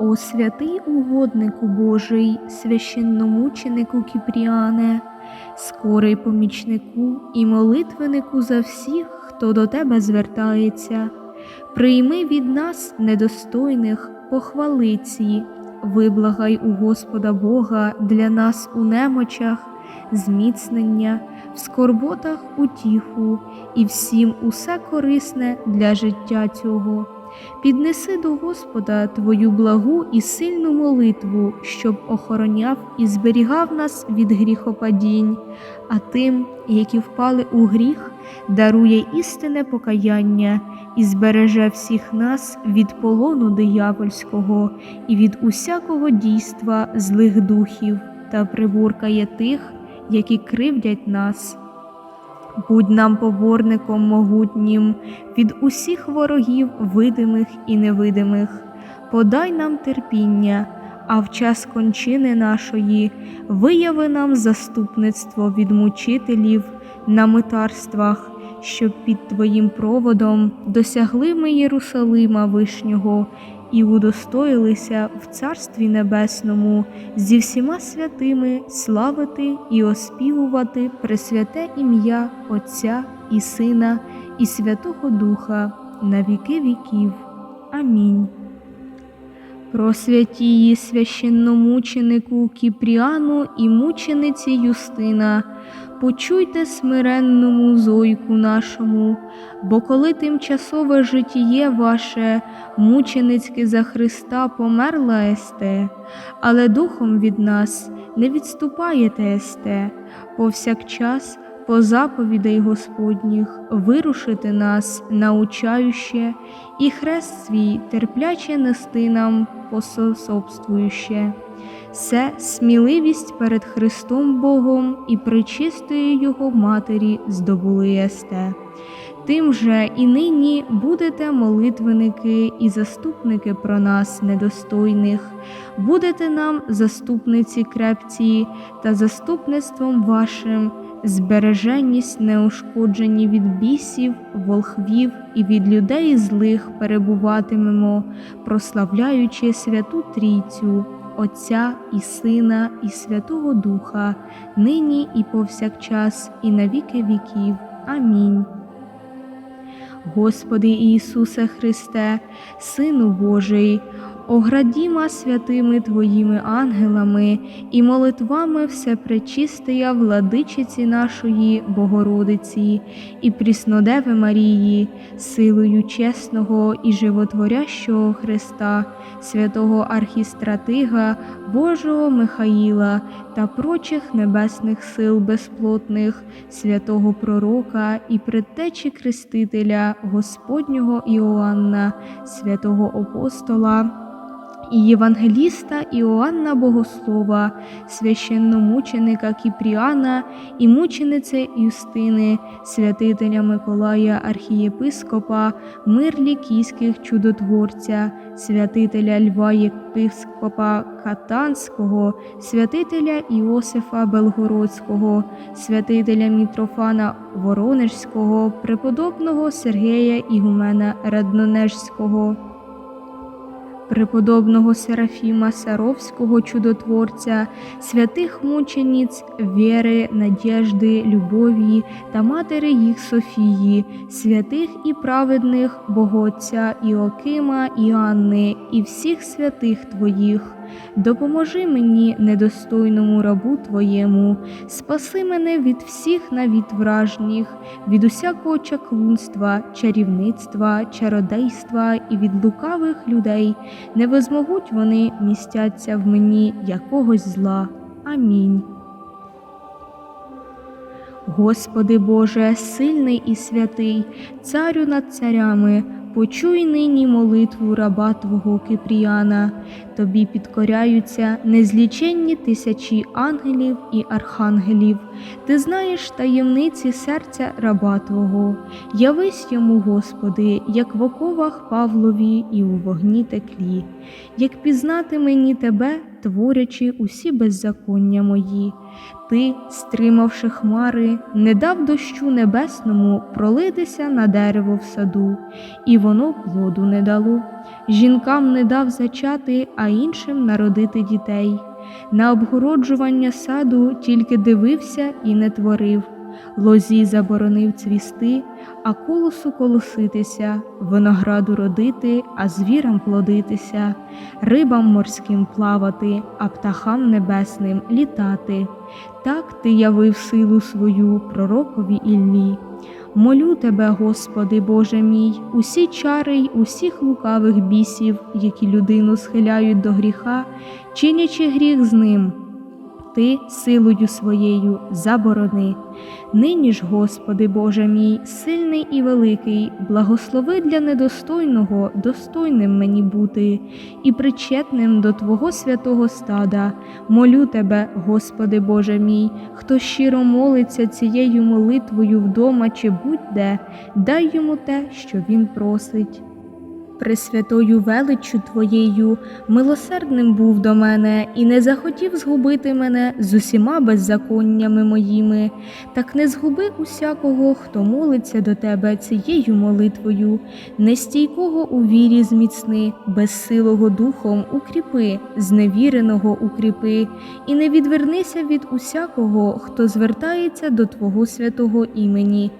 О святий угоднику Божий, священномученику Кіпріане, скорий помічнику і молитвенику за всіх, хто до тебе звертається, прийми від нас недостойних похвалиці, виблагай у Господа Бога для нас у немочах, зміцнення, в скорботах утіху і всім усе корисне для життя цього. Піднеси до Господа твою благу і сильну молитву, щоб охороняв і зберігав нас від гріхопадінь, а тим, які впали у гріх, дарує істинне покаяння і збереже всіх нас від полону диявольського і від усякого дійства злих духів та прибуркає тих, які кривдять нас. Будь нам поборником могутнім від усіх ворогів, видимих і невидимих, подай нам терпіння, а в час кончини нашої вияви нам заступництво від мучителів на митарствах, щоб під Твоїм проводом досягли ми Єрусалима Вишнього і удостоїлися в Царстві Небесному зі всіма святими славити і оспівувати Пресвяте ім'я Отця і Сина, і Святого Духа на віки віків. Амінь. Про святії священномученику Кіпріану і мучениці Юстина, почуйте смиренному зойку нашому, бо коли тимчасове житіє ваше, мученицьке за Христа померла есте, але духом від нас не відступаєте есте, повсякчас по заповідей Господніх вирушити нас, научающе, і хрест свій терпляче нести нам посособствующе. Це сміливість перед Христом Богом і причистою Його Матері здобули єсте. Тим же і нині будете молитвенники і заступники про нас недостойних, будете нам заступниці крепці та заступництвом вашим збереженість неушкоджені від бісів, волхвів і від людей злих перебуватимемо, прославляючи святу Трійцю, Отця і Сина, і Святого Духа, нині і повсякчас, і на віки віків. Амінь. Господи Ісусе Христе, Сину Божий, оградіма святими Твоїми ангелами і молитвами всепречистия владичиці нашої Богородиці і Пріснодеви Марії, силою чесного і животворящого Христа, святого Архістратига, Божого Михаїла та прочих небесних сил безплотних, святого Пророка і предтечі Крестителя Господнього Іоанна, святого Апостола і Євангеліста Іоанна Богослова, священномученика Кіпріана і мучениці Юстини, святителя Миколая Архієпископа, мир лікійських чудотворця, святителя Льва Єпископа Катанського, святителя Іосифа Белгородського, святителя Мітрофана Воронежського, преподобного Сергея Ігумена Раднонежського преподобного Серафіма Саровського чудотворця, святих мучениць віри, надіжди, любові та матери їх Софії, святих і праведних Боготця Іокима і Анни, і всіх святих Твоїх. Допоможи мені, недостойному рабу Твоєму, спаси мене від всіх навіть вражніх, від усякого чаклунства, чарівництва, чародейства і від лукавих людей, не возмогуть вони містяться в мені якогось зла. Амінь. Господи Боже, сильний і святий, царю над царями, почуй нині молитву раба Твого Кипріяна, тобі підкоряються незліченні тисячі ангелів і архангелів. Ти знаєш таємниці серця раба Твого, явись йому, Господи, як в оковах Павлові і у вогні теклі, як пізнати мені Тебе творячи усі беззаконня мої. Ти, стримавши хмари, не дав дощу небесному пролитися на дерево в саду, і воно плоду не дало. Жінкам не дав зачати, а іншим народити дітей. На обгороджування саду тільки дивився і не творив. Лозі заборонив цвісти, а колосу колоситися, винограду родити, а звірам плодитися, рибам морським плавати, а птахам небесним літати. Так ти явив силу свою пророкові Іллі. Молю тебе, Господи, Боже мій, усі чари й усіх лукавих бісів, які людину схиляють до гріха, чинячи гріх з ним. Ти силою своєю заборони. Нині ж, Господи Боже мій, сильний і великий, благослови для недостойного, достойним мені бути, і причетним до Твого святого стада. Молю Тебе, Господи Боже мій, хто щиро молиться цією молитвою вдома чи будь-де, дай йому те, що він просить. Пресвятою величчю Твоєю милосердним був до мене і не захотів згубити мене з усіма беззаконнями моїми, так не згуби усякого, хто молиться до Тебе цією молитвою, нестійкого у вірі зміцни, безсилого духом укріпи, зневіреного укріпи, і не відвернися від усякого, хто звертається до Твого святого імені.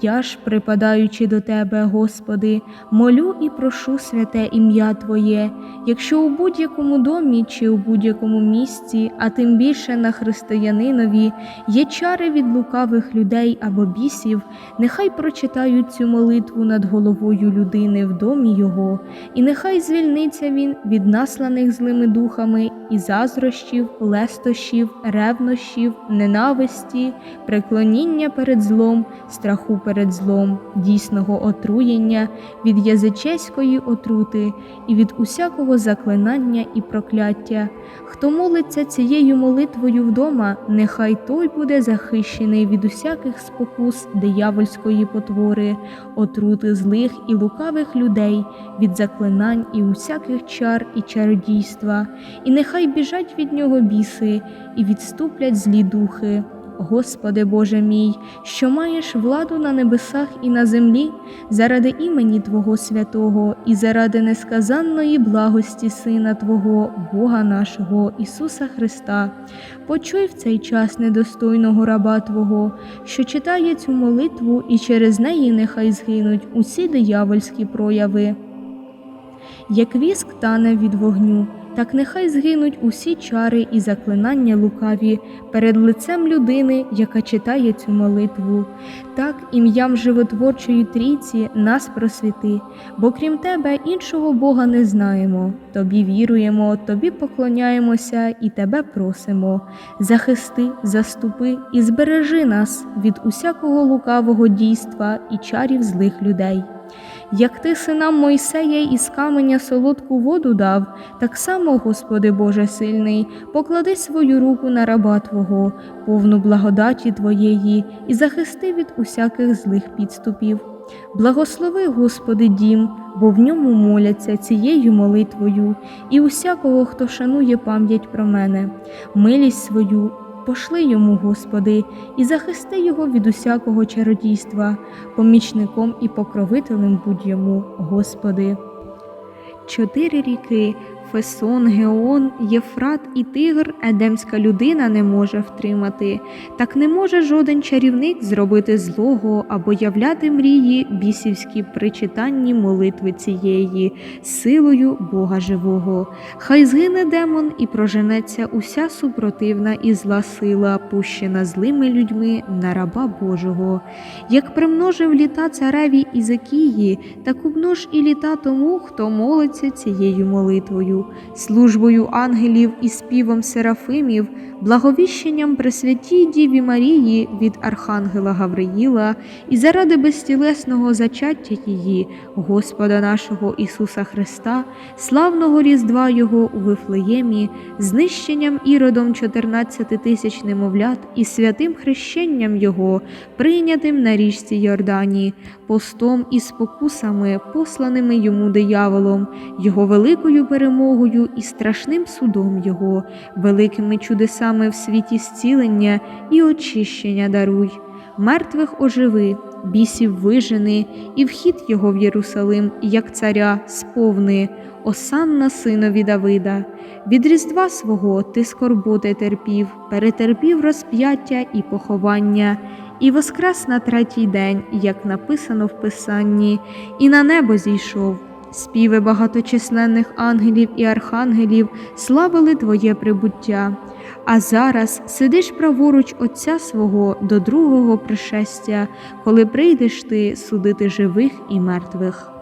Я ж, припадаючи до Тебе, Господи, молю і прошу святе ім'я Твоє, якщо у будь-якому домі чи у будь-якому місці, а тим більше на християнинові, є чари від лукавих людей або бісів, нехай прочитають цю молитву над головою людини в домі Його, і нехай звільниться він від насланих злими духами і заздрощів, лестощів, ревнощів, ненависті, преклоніння перед злом, страху перед злом, дійсного отруєння, від язичеської отрути і від усякого заклинання і прокляття. Хто молиться цією молитвою вдома, нехай той буде захищений від усяких спокус диявольської потвори, отрути злих і лукавих людей, від заклинань і усяких чар і чародійства, і нехай біжать від нього біси і відступлять злі духи. Господи Боже мій, що маєш владу на небесах і на землі, заради імені Твого святого і заради несказанної благості Сина Твого, Бога нашого Ісуса Христа, почуй в цей час недостойного раба Твого, що читає цю молитву, і через неї нехай згинуть усі диявольські прояви. Як віск тане від вогню, так нехай згинуть усі чари і заклинання лукаві перед лицем людини, яка читає цю молитву. Так ім'ям животворчої трійці нас просвіти, бо крім тебе іншого Бога не знаємо. Тобі віруємо, тобі поклоняємося і тебе просимо. Захисти, заступи і збережи нас від усякого лукавого дійства і чарів злих людей. Як ти синам Мойсея із каменя солодку воду дав, так само, Господи Боже сильний, поклади свою руку на раба Твого, повну благодаті Твоєї, і захисти від усяких злих підступів. Благослови, Господи, дім, бо в ньому моляться цією молитвою, і усякого, хто шанує пам'ять про мене, милість свою пошли йому, Господи, і захисти його від усякого чародійства, помічником і покровителем будь йому, Господи. Чотири ріки Фесон, Геон, Єфрат і Тигр едемська людина не може втримати, так не може жоден чарівник зробити злого або являти мрії бісівські при читанні молитви цієї, силою Бога живого. Хай згине демон і проженеться уся супротивна і зла сила, пущена злими людьми на раба Божого. Як примножив літа цареві Ізакії, так умнож і літа тому, хто молиться цією молитвою службою ангелів і співом серафимів, благовіщенням Пресвятій Діві Марії від Архангела Гавриїла і заради безтілесного зачаття її, Господа нашого Ісуса Христа, славного Різдва Його у Вифлеємі, знищенням іродом 14 тисяч немовлят і святим хрещенням Його, прийнятим на річці Йордані, постом і спокусами, посланими йому дияволом, його великою перемогою перемогою і страшним судом Його, великими чудесами в світі зцілення і очищення даруй. Мертвих оживи, бісів вижени, і вхід його в Єрусалим, як царя, сповни, осанна синові Давида. Від різдва свого ти скорботи терпів, перетерпів розп'яття і поховання, і воскрес на третій день, як написано в Писанні, і на небо зійшов. Співи багаточисленних ангелів і архангелів славили Твоє прибуття. А зараз сидиш праворуч Отця свого до другого пришестя, коли прийдеш ти судити живих і мертвих.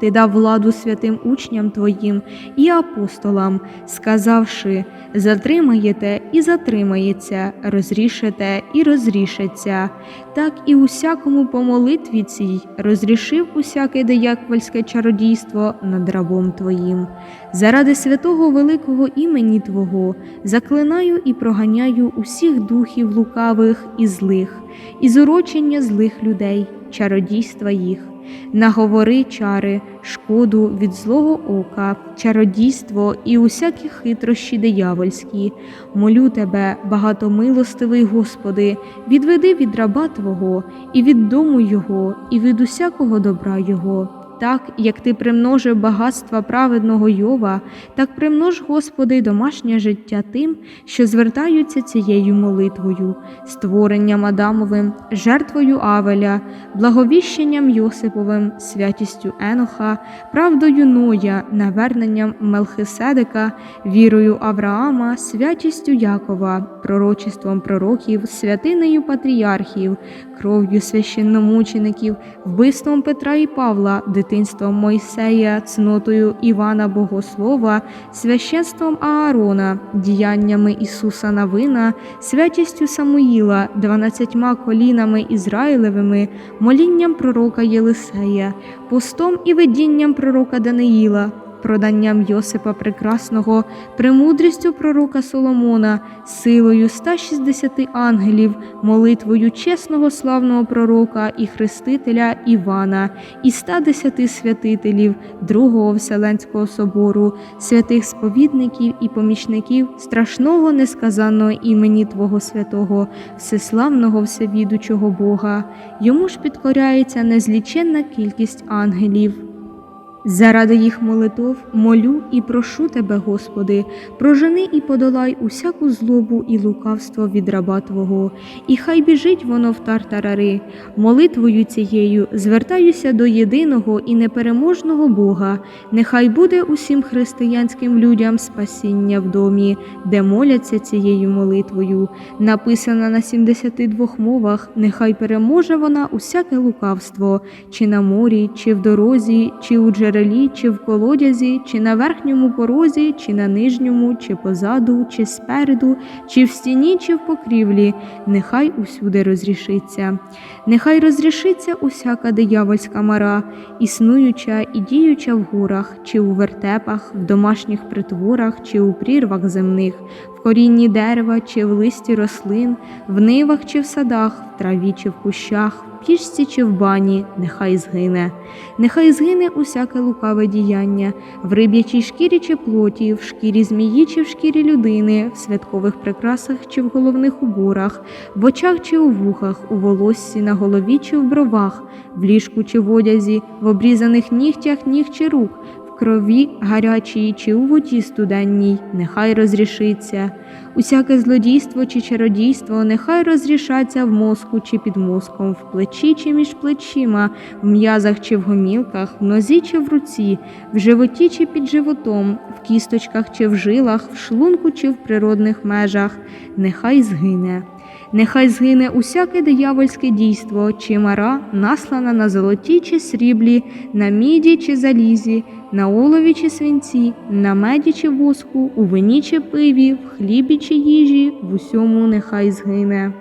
Ти дав владу святим учням Твоїм і апостолам, сказавши: затримаєте і затримається, розрішите і розрішиться. Так і усякому по молитві цій розрішив усяке дияквальське чародійство над рабом Твоїм. Заради святого великого імені Твого заклинаю і проганяю усіх духів лукавих і злих, і зурочення злих людей, чародійства їх. Наговори чари, шкоду від злого ока, чародійство і усякі хитрощі диявольські. Молю тебе, багатомилостивий Господи, відведи від раба Твого, і від дому Його, і від усякого добра Його. Так, як ти примножив багатства праведного Йова, так примнож, Господи, домашнє життя тим, що звертаються цією молитвою, створенням Адамовим, жертвою Авеля, благовіщенням Йосиповим, святістю Еноха, правдою Ноя, наверненням Мелхиседека, вірою Авраама, святістю Якова, пророчеством пророків, святинею патріархів, кров'ю священномучеників, вбивством Петра і Павла, дитинством Мойсея, цнотою Івана Богослова, священством Аарона, діяннями Ісуса Навина, святістю Самуїла, дванадцятьма колінами Ізраїлевими, молінням пророка Єлисея, постом і видінням пророка Даниїла, проданням Йосипа Прекрасного, премудрістю пророка Соломона, силою 160 ангелів, молитвою чесного славного пророка і хрестителя Івана, і 110 святителів Другого Вселенського собору, святих сповідників і помічників страшного несказанного імені Твого святого, всеславного всевідучого Бога. Йому ж підкоряється незліченна кількість ангелів. Заради їх молитов молю і прошу тебе, Господи, прожени і подолай усяку злобу і лукавство від раба Твого, і хай біжить воно в тартарари. Молитвою цією звертаюся до єдиного і непереможного Бога. Нехай буде усім християнським людям спасіння в домі, де моляться цією молитвою. Написана на 72 мовах, нехай переможе вона усяке лукавство, чи на морі, чи в дорозі, чи у джерелі джерелі, чи в колодязі, чи на верхньому порозі, чи на нижньому, чи позаду, чи спереду, чи в стіні, чи в покрівлі, нехай усюди розрішиться. Нехай розрішиться усяка диявольська мара, існуюча і діюча в горах, чи у вертепах, в домашніх притворах, чи у прірвах земних, в корінні дерева, чи в листі рослин, в нивах чи в садах, в траві чи в кущах, пічці чи в бані, нехай згине. Нехай згине усяке лукаве діяння, в риб'ячій шкірі чи плоті, в шкірі змії чи в шкірі людини, в святкових прикрасах чи в головних уборах, в очах чи у вухах, у волоссі, на голові чи в бровах, в ліжку чи в одязі, в обрізаних нігтях ніг чи рук, в крові гарячій чи у воді студенній, нехай розрішиться. Усяке злодійство чи чародійство нехай розрішаться в мозку чи під мозком, в плечі чи між плечима, в м'язах чи в гомілках, в нозі чи в руці, в животі чи під животом, в кісточках чи в жилах, в шлунку чи в природних межах, нехай згине. Нехай згине усяке диявольське дійство, чи мара, наслана на золоті чи сріблі, на міді чи залізі, на олові чи свинці, на меді чи воску, у вині чи пиві, в хлібі чи їжі, в усьому нехай згине.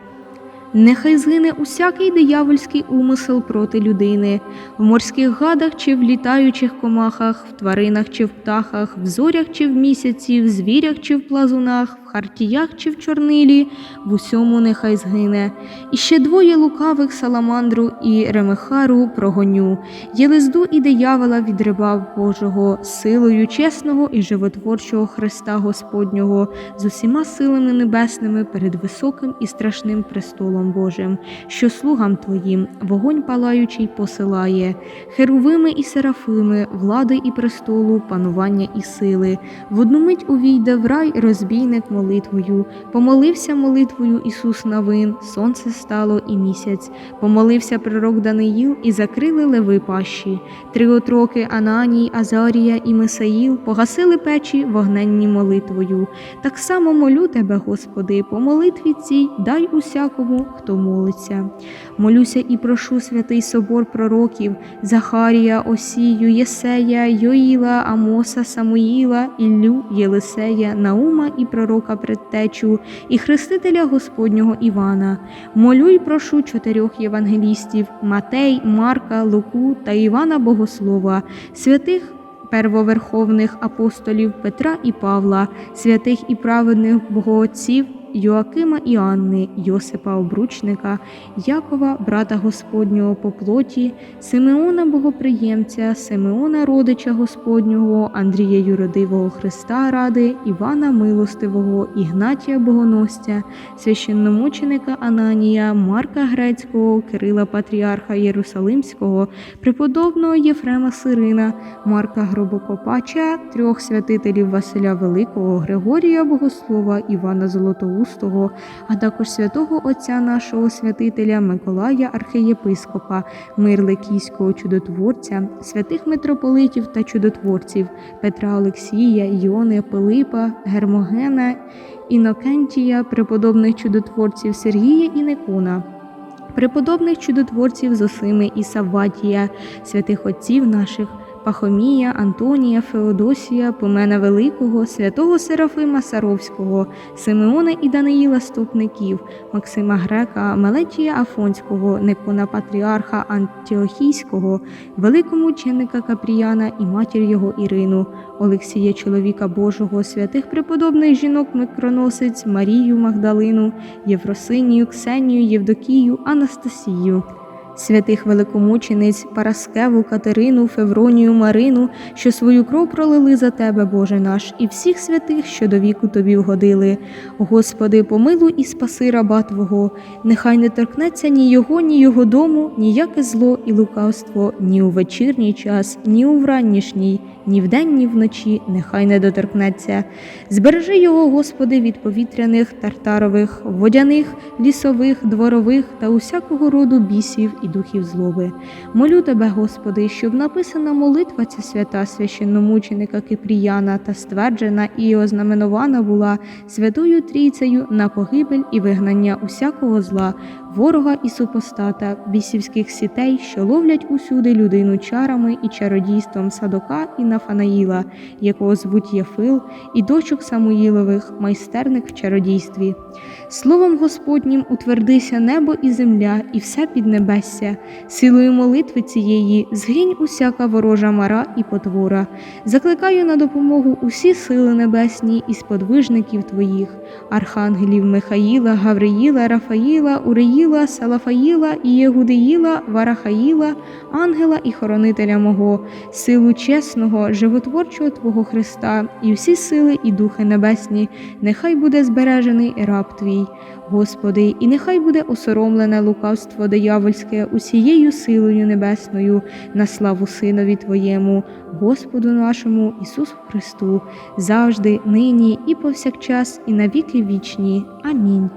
Нехай згине усякий диявольський умисел проти людини, в морських гадах чи в літаючих комахах, в тваринах чи в птахах, в зорях чи в місяці, в звірях чи в плазунах, хартіях чи в чорнилі, в усьому нехай згине. І ще двоє лукавих саламандру і ремехару прогоню, Єлизду і диявола від раба Божого, силою чесного і животворчого Христа Господнього, з усіма силами небесними перед високим і страшним престолом Божим, що слугам твоїм вогонь палаючий посилає, херувими і серафими, влади і престолу, панування і сили. В одну мить увійде в рай розбійник молитвою, помолився молитвою Ісус Навин, сонце стало і місяць, помолився пророк Даниїл і закрили леви пащі. Три отроки Ананій, Азарія і Месаїл погасили печі вогненні молитвою. Так само молю тебе, Господи, по молитві цій дай усякому, хто молиться. Молюся і прошу святий собор пророків Захарія, Осію, Єсея, Йоїла, Амоса, Самуїла, Іллю, Єлисея, Наума і пророка предтечу, і хрестителя Господнього Івана. Молю й прошу чотирьох євангелістів Матей, Марка, Луку та Івана Богослова, святих первоверховних апостолів Петра і Павла, святих і праведних богоотців Йоакима і Анни, Йосипа Обручника, Якова, брата Господнього по плоті, Симеона Богоприємця, Симеона Родича Господнього, Андрія Юродивого Христа Ради, Івана Милостивого, Ігнатія Богоносця, священномученика Ананія, Марка Грецького, Кирила Патріарха Єрусалимського, преподобного Єфрема Сирина, Марка Гробокопача, трьох святителів Василя Великого, Григорія Богослова, Івана Золотоустого, а також святого Отця нашого святителя Миколая Архиєпископа, мир Лекійського чудотворця, святих митрополитів та чудотворців Петра Олексія, Іони, Пилипа, Гермогена, Інокентія, преподобних чудотворців Сергія і Никона. Преподобних чудотворців Зосими і Савватія, святих отців наших Пахомія, Антонія, Феодосія, Помена Великого, святого Серафима Саровського, Симеона і Даниїла Ступників, Максима Грека, Мелетія Афонського, Никона Патріарха Антіохійського, великомученика Капріяна і матір його Ірину, Олексія, чоловіка Божого, святих преподобних жінок Микроносиць, Марію Магдалину, Євросинію, Ксенію, Євдокію, Анастасію святих великомучениць Параскеву, Катерину, Февронію, Марину, що свою кров пролили за тебе, Боже наш, і всіх святих, що до віку тобі вгодили. Господи, помилуй і спаси раба Твого, нехай не торкнеться ні його, ні його дому, ніяке зло і лукавство, ні у вечірній час, ні у вранішній, ні вдень, ні вночі, нехай не доторкнеться. Збережи його, Господи, від повітряних, тартарових, водяних, лісових, дворових та усякого роду бісів і духів злоби. Молю тебе, Господи, щоб написана молитва ця свята священномученика Кипріяна та стверджена і ознаменована була Святою Трійцею на погибель і вигнання усякого зла, ворога і супостата, бісівських сітей, що ловлять усюди людину чарами і чародійством Садока і Нафанаїла, якого звуть Єфил, і дочок Самуїлових, майстерник в чародійстві. Словом Господнім утвердися небо і земля, і все піднебесся, силою молитви цієї згинь усяка ворожа мара і потвора. Закликаю на допомогу усі сили небесні і сподвижників твоїх, архангелів Михаїла, Гавриїла, Рафаїла, Уреїла, Салафаїла, Ієгудеїла, Варахаїла, ангела і хоронителя мого, силу чесного, животворчого Твого Христа, і всі сили і духи небесні, нехай буде збережений раб Твій. Господи, і нехай буде осоромлене лукавство диявольське усією силою небесною на славу Синові Твоєму, Господу нашому Ісусу Христу, завжди, нині і повсякчас, і на віки вічні. Амінь.